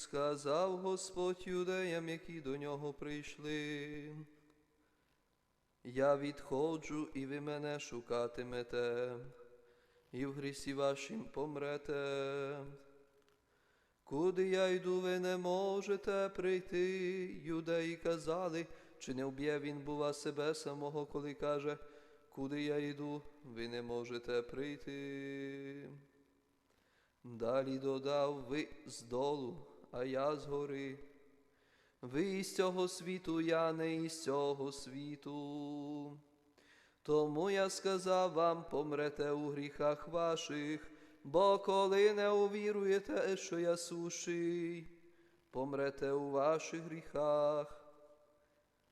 сказав Господь юдеям, які до нього прийшли. Я відходжу, і ви мене шукатимете, і в грісі вашім помрете. Куди я йду, ви не можете прийти. Юдеї казали, чи не вб'є він, бува, себе самого, коли каже, куди я йду, ви не можете прийти. Далі додав ви з долу, а я згори. Ви із цього світу, я не із цього світу. Тому я сказав вам, помрете у гріхах ваших, бо коли не увіруєте, що я сущий, помрете у ваших гріхах.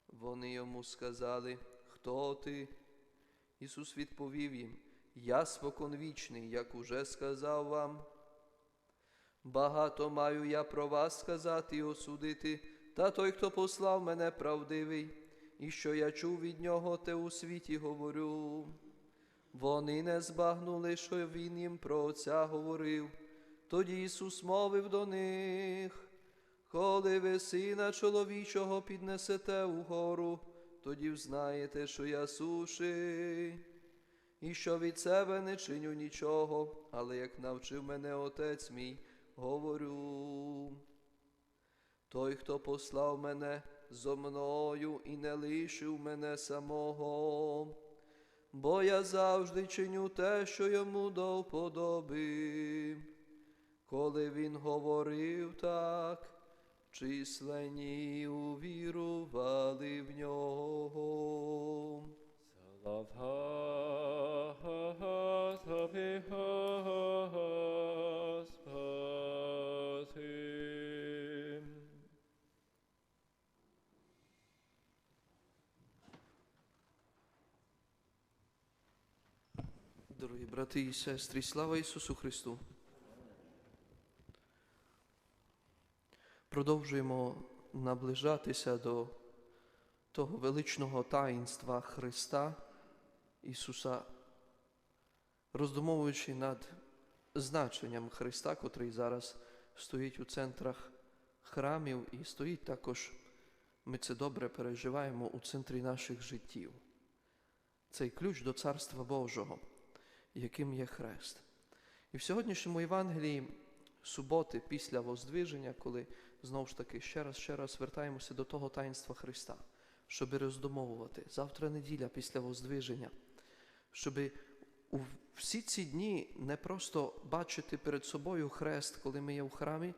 Вони йому сказали, хто ти? Ісус відповів їм, я споконвічний, як уже сказав вам. Багато маю я про вас сказати і осудити, та той, хто послав мене, правдивий, і що я чув від нього, те у світі говорю. Вони не збагнули, що він їм про Отця говорив. Тоді Ісус мовив до них, коли ви сина чоловічого піднесете угору, тоді взнаєте, що я суший, і що від себе не чиню нічого, але як навчив мене Отець мій, говорю. Той, хто послав мене зо мною і не лишив мене самого, бо я завжди чиню те, що йому до вподоби. Коли він говорив так, численні увірували в нього. Love heart of Дорогі брати і сестри, слава Ісусу Христу! Продовжуємо наближатися до того величного таїнства Христа Ісуса, роздумовуючи над значенням Христа, котрий зараз стоїть у центрах храмів і стоїть також, ми це добре переживаємо у центрі наших життів. Цей ключ до Царства Божого яким є хрест. І в сьогоднішньому Євангелії суботи після Воздвиження, коли знову ж таки ще раз ще раз вертаємося до того таїнства Христа, щоб роздумовувати. Завтра неділя після Воздвиження, щоб у всі ці дні не просто бачити перед собою хрест, коли ми є в храмі,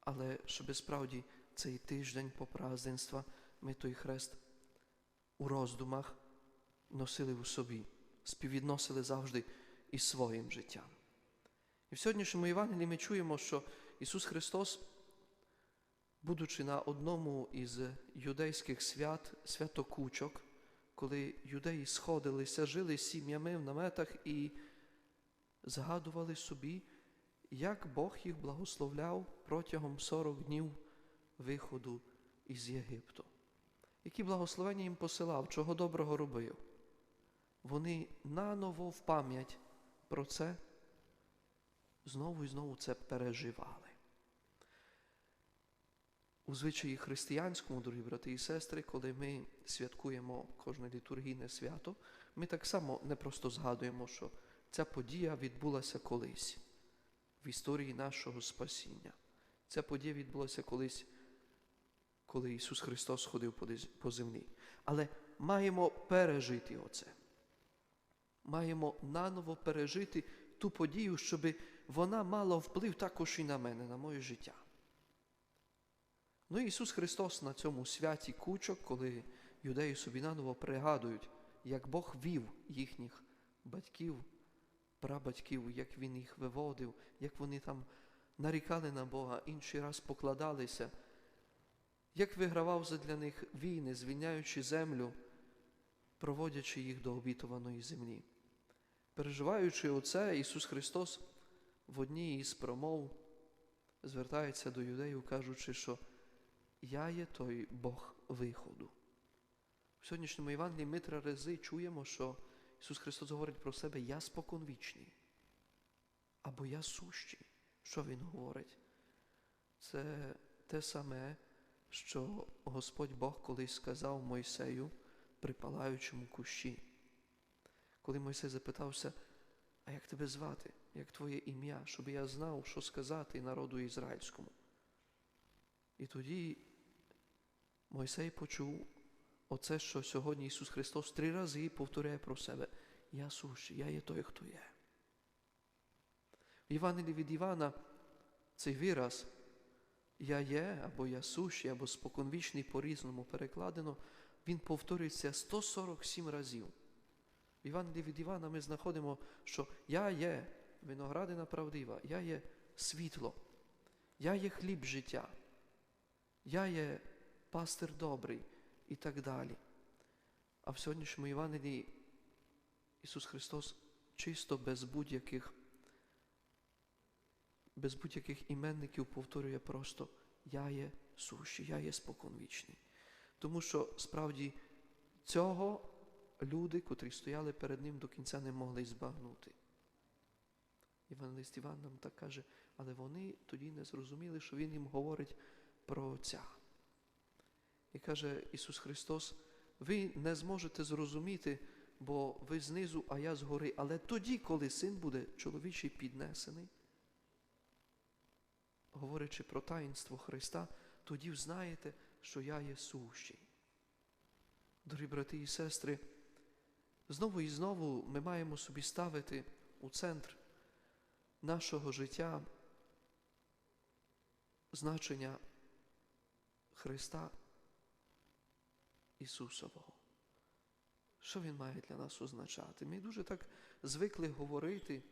але щоб справді цей тиждень по празденства ми той хрест у роздумах носили у собі співвідносили завжди із своїм життям. І в сьогоднішньому Євангелії ми чуємо, що Ісус Христос, будучи на одному із юдейських свят, святокучок, коли юдеї сходилися, жили сім'ями в наметах і згадували собі, як Бог їх благословляв протягом 40 днів виходу із Єгипту, які благословення їм посилав, чого доброго робив вони наново в пам'ять про це знову і знову це переживали. У звичаї християнському, дорогі брати і сестри, коли ми святкуємо кожне літургійне свято, ми так само не просто згадуємо, що ця подія відбулася колись в історії нашого спасіння. Ця подія відбулася колись, коли Ісус Христос ходив по землі. Але маємо пережити оце маємо наново пережити ту подію, щоб вона мала вплив також і на мене, на моє життя. Ну Ісус Христос на цьому святі кучок, коли юдеї собі наново пригадують, як Бог вів їхніх батьків, прабатьків, як Він їх виводив, як вони там нарікали на Бога, інший раз покладалися, як вигравав задля них війни, звільняючи землю, проводячи їх до обітованої землі. Переживаючи оце, Ісус Христос в одній із промов звертається до юдеїв, кажучи, що я є той Бог виходу. В сьогоднішньому Євангелії ми три рази чуємо, що Ісус Христос говорить про себе Я споконвічний, або я сущий. Що Він говорить? це те саме, що Господь Бог колись сказав Мойсею при палаючому кущі. Коли Мойсей запитався, а як тебе звати, як твоє ім'я, щоб я знав, що сказати народу ізраїльському. І тоді Мойсей почув оце, що сьогодні Ісус Христос три рази повторяє про себе. Я сущий, я є той, хто є. В Євангелії від Івана цей вираз Я є, або я сущий, або споконвічний по-різному перекладено, він повторюється 147 разів. В від Івана ми знаходимо, що я є виноградина правдива, я є світло, я є хліб життя, я є пастир добрий і так далі. А в сьогоднішньому Євангелії Ісус Христос чисто без будь-яких без будь-яких іменників повторює просто Я є сущий, я є споконвічний. Тому що справді цього люди, котрі стояли перед ним до кінця, не могли збагнути. Євангелист Іван нам так каже, але вони тоді не зрозуміли, що Він їм говорить про Отця. І каже Ісус Христос, ви не зможете зрозуміти, бо ви знизу, а я згори. Але тоді, коли син буде чоловічий піднесений, говорячи про таїнство Христа, тоді взнаєте, що я є сущий. Дорогі брати і сестри, знову і знову ми маємо собі ставити у центр нашого життя значення Христа Ісусового. Що Він має для нас означати? Ми дуже так звикли говорити,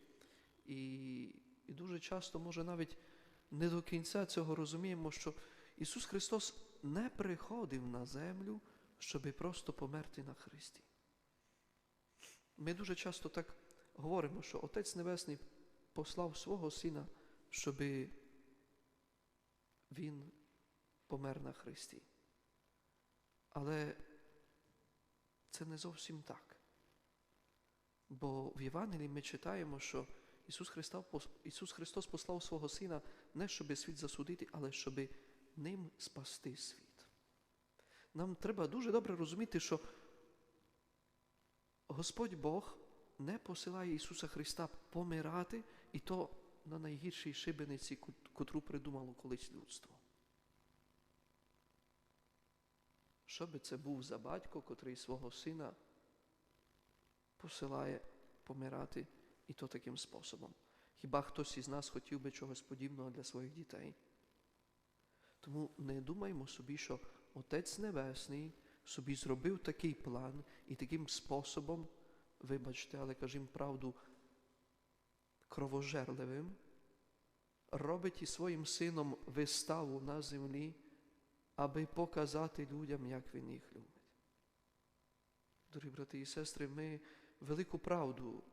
і, і дуже часто, може, навіть не до кінця цього розуміємо, що Ісус Христос не приходив на землю, щоби просто померти на Христі. Ми дуже часто так говоримо, що Отець Небесний послав свого Сина, щоби Він помер на Христі. Але це не зовсім так. Бо в Євангелії ми читаємо, що Ісус Христос послав свого Сина не щоб світ засудити, але щоб ним спасти світ. Нам треба дуже добре розуміти, що Господь Бог не посилає Ісуса Христа помирати, і то на найгіршій шибениці, котру придумало колись людство. Що би це був за батько, котрий свого сина посилає помирати і то таким способом? Хіба хтось із нас хотів би чогось подібного для своїх дітей? Тому не думаймо собі, що Отець Небесний собі зробив такий план і таким способом, вибачте, але кажімо правду, кровожерливим, робить і своїм сином виставу на землі, аби показати людям, як він їх любить. Дорогі брати і сестри, ми велику правду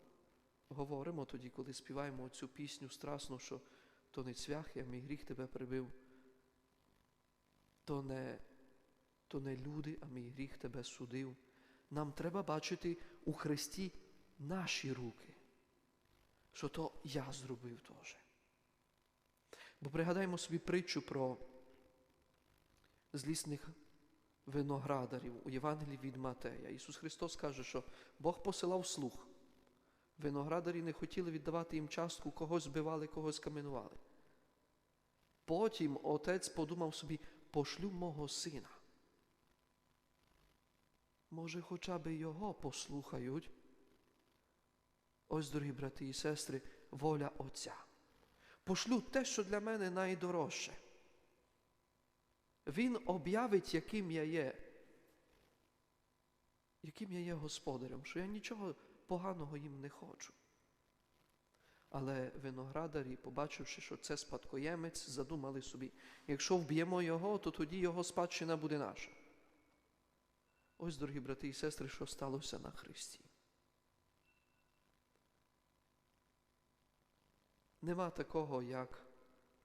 говоримо тоді, коли співаємо цю пісню страсну, що то не цвях, я мій гріх тебе прибив, то не, то не люди, а мій гріх тебе судив. Нам треба бачити у Христі наші руки, що то я зробив теж. Бо пригадаємо собі притчу про злісних виноградарів у Євангелії від Матея. Ісус Христос каже, що Бог посилав слух. Виноградарі не хотіли віддавати їм частку, когось збивали, когось каменували. Потім отець подумав собі, пошлю мого сина. Може, хоча б його послухають. Ось, дорогі брати і сестри, воля Отця. Пошлю те, що для мене найдорожче. Він об'явить, яким я є, яким я є господарем, що я нічого поганого їм не хочу. Але виноградарі, побачивши, що це спадкоємець, задумали собі, якщо вб'ємо його, то тоді його спадщина буде наша. Ось, дорогі брати і сестри, що сталося на Христі. Нема такого, як,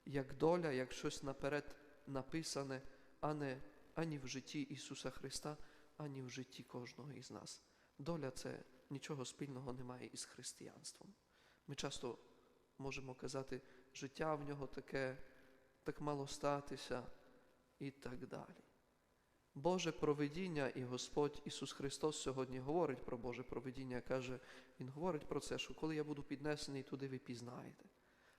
як доля, як щось наперед написане, а не ані в житті Ісуса Христа, ані в житті кожного із нас. Доля це нічого спільного немає із християнством. Ми часто можемо казати, життя в нього таке так мало статися і так далі. Боже провидіння і Господь Ісус Христос сьогодні говорить про Боже провидіння, каже, Він говорить про це, що коли я буду піднесений туди, ви пізнаєте.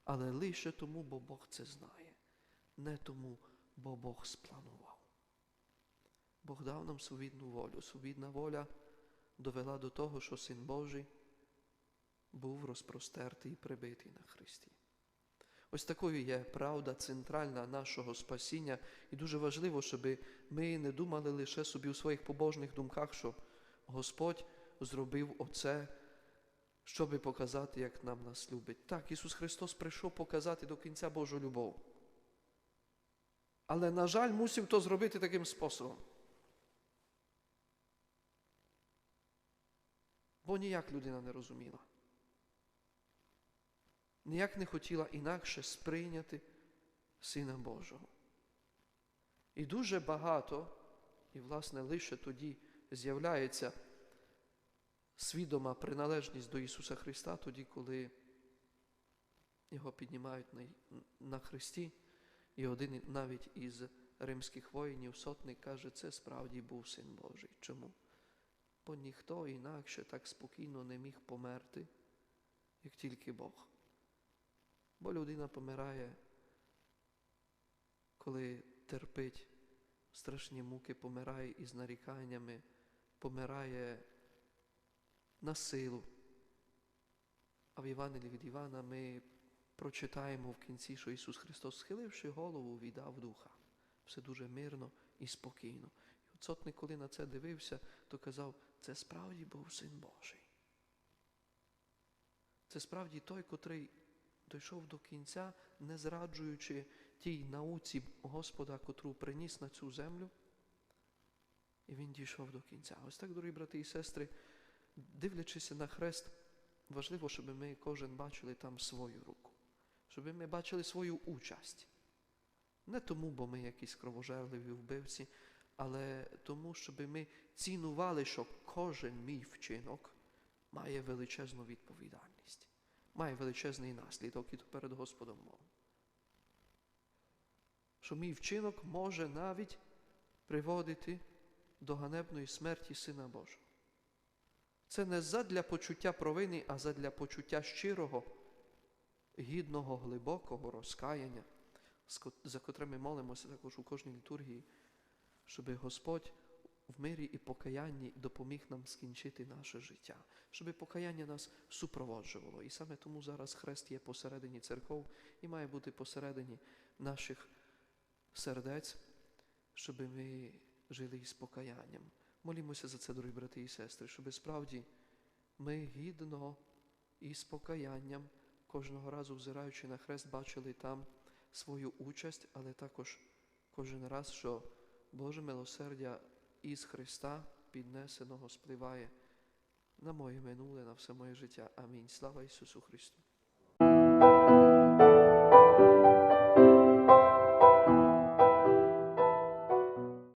Але лише тому, бо Бог це знає, не тому, бо Бог спланував. Бог дав нам свобідну волю. Свобідна воля довела до того, що Син Божий був розпростертий і прибитий на Христі. Ось такою є правда центральна нашого спасіння, і дуже важливо, щоб ми не думали лише собі у своїх побожних думках, що Господь зробив оце, щоби показати, як нам нас любить. Так, Ісус Христос прийшов показати до кінця Божу любов. Але, на жаль, мусив то зробити таким способом. Бо ніяк людина не розуміла. Ніяк не хотіла інакше сприйняти Сина Божого. І дуже багато, і, власне, лише тоді з'являється свідома приналежність до Ісуса Христа, тоді, коли його піднімають на, на хресті, і один навіть із римських воїнів, сотник, каже, це справді був Син Божий. Чому? Бо ніхто інакше так спокійно не міг померти, як тільки Бог. Бо людина помирає, коли терпить страшні муки, помирає із наріканнями, помирає на силу. А в Євангелії від Івана ми прочитаємо в кінці, що Ісус Христос, схиливши голову, віддав духа. Все дуже мирно і спокійно. І от сотник, коли на це дивився, то казав, це справді був Син Божий. Це справді той, котрий дійшов до кінця, не зраджуючи тій науці Господа, котру приніс на цю землю. І він дійшов до кінця. Ось так, дорогі брати і сестри, дивлячись на хрест, важливо, щоб ми кожен бачили там свою руку, щоб ми бачили свою участь. Не тому, бо ми якісь кровожерливі вбивці, але тому, щоб ми цінували, що кожен мій вчинок має величезну відповідальність, має величезний наслідок і то перед Господом Богом. Що мій вчинок може навіть приводити до ганебної смерті Сина Божого. Це не задля почуття провини, а задля почуття щирого, гідного, глибокого розкаяння, за котре ми молимося також у кожній літургії, щоб Господь в мирі і покаянні допоміг нам скінчити наше життя, щоб покаяння нас супроводжувало. І саме тому зараз хрест є посередині церков і має бути посередині наших сердець, щоб ми жили із покаянням. Молімося за це, дорогі брати і сестри, щоб справді ми гідно і з покаянням кожного разу, взираючи на хрест, бачили там свою участь, але також кожен раз, що Боже милосердя із Христа піднесеного спливає на моє минуле, на все моє життя. Амінь. Слава Ісусу Христу!